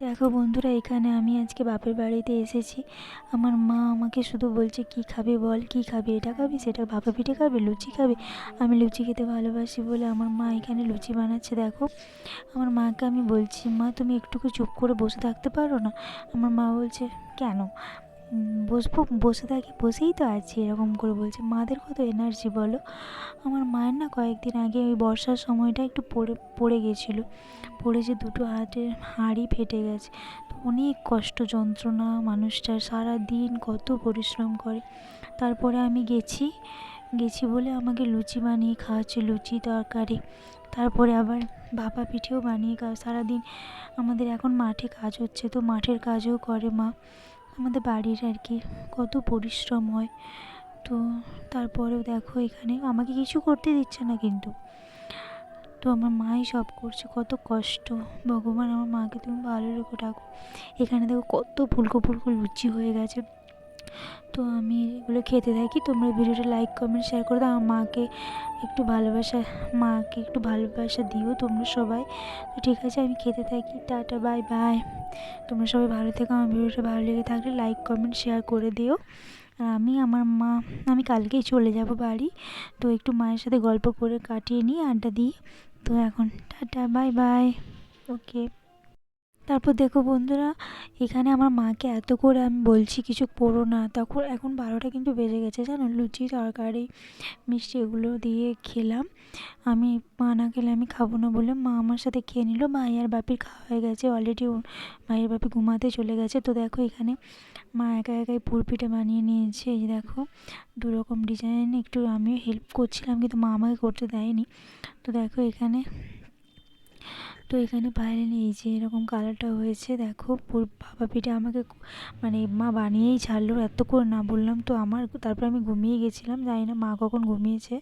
দেখো বন্ধুরা, এখানে আমি আজকে বাপের বাড়িতে এসেছি। আমার মা আমাকে শুধু বলছে, কি খাবে বল, কি খাবে? এটা খাবি? সেটা ভাপা পিঠে খাবে? লুচি খাবে? আমি লুচি খেতে ভালোবাসি বলে আমার মা এখানে লুচি বানাচ্ছে, দেখো। আমার মাকে আমি বলছি, মা, তুমি একটুকু চুপ করে বসে থাকতে পারো না? আমার মা বলছে, কেন? বসবো, বসে থাকি, বসেই তো আছি, এরকম করে বলছে। মাদের কত এনার্জি বলো? আমার মায়ের না কয়েকদিন আগে ওই বর্ষার সময়টা একটু পড়ে পড়ে গেছিল। পড়ে যে দুটো হাতের হাঁড়ি ফেটে গেছে। অনেক কষ্ট, যন্ত্রণা মানুষটার সারা দিন কত পরিশ্রম করে। তারপরে আমি গেছি গেছি বলে আমাকে লুচি বানিয়ে খাওয়াচ্ছে, লুচি তরকারি। তারপরে আবার ভাপা পিঠেও বানিয়ে খাওয়া, সারাদিন আমাদের এখন মাঠে কাজ হচ্ছে, তো মাঠের কাজও করে মা। আমাদের বাড়ির আর কি কত পরিশ্রম হয়। তো তারপরেও দেখো এখানে আমাকে কিছু করতে দিচ্ছে না কিন্তু। তো আমার মাই সব করছে, কত কষ্ট। ভগবান আমার মাকে তুমি ভালো রেখো ডাকো এখানে দেখো কত ফুলকো ফুলকো লুচি হয়ে গেছে। তো আমি এগুলো খেতে থাকি। তোমরা ভিডিওটা লাইক কমেন্ট শেয়ার করে দাও। আমার মাকে একটু ভালোবাসা, মাকে একটু ভালোবাসা দিও তোমরা সবাই। তো ঠিক আছে, আমি খেতে থাকি। টাটা বাই বাই তোমরা সবাই ভালো থেকো। আমার ভিডিওটা ভালো লেগে থাকলে লাইক কমেন্ট শেয়ার করে দিও। আর আমি, আমার মা, আমি কালকেই চলে যাব বাড়ি। তো একটু মায়ের সাথে গল্প করে কাটিয়ে নিই, আড্ডা দিই তো এখন টাটা বাই বাই ওকে তারপর দেখো বন্ধুরা, এখানে আমার মাকে এত করে আমি বলছি, কিছু করো না। তখন এখন বারোটা কিন্তু বেজে গেছে, জানো? লুচি, তরকারি, মিষ্টি এগুলো দিয়ে খেলাম। আমি মা না খেলে আমি খাব না বলে মা আমার সাথে খেয়ে নিল। মাই আর বাপির খাওয়া হয়ে গেছে অলরেডি মায়ের বাপি ঘুমাতে চলে গেছে। তো দেখো এখানে মা একা একাই পুরপিঠে বানিয়ে নিয়েছে। এই দেখো দু রকম ডিজাইন একটু আমিও হেল্প করছিলাম কিন্তু মা আমাকে করতে দেয়নি। তো দেখো এখানে তো এখানে বাইরে নেই যে এরকম কালারটা হয়েছে, দেখো বাবা পিঠে আমাকে মানে মা বানিয়েই ছাড়লো এত করে না বললাম, তো আমার তারপর আমি ঘুমিয়ে গেছিলাম, জানি না মা কখন ঘুমিয়েছে।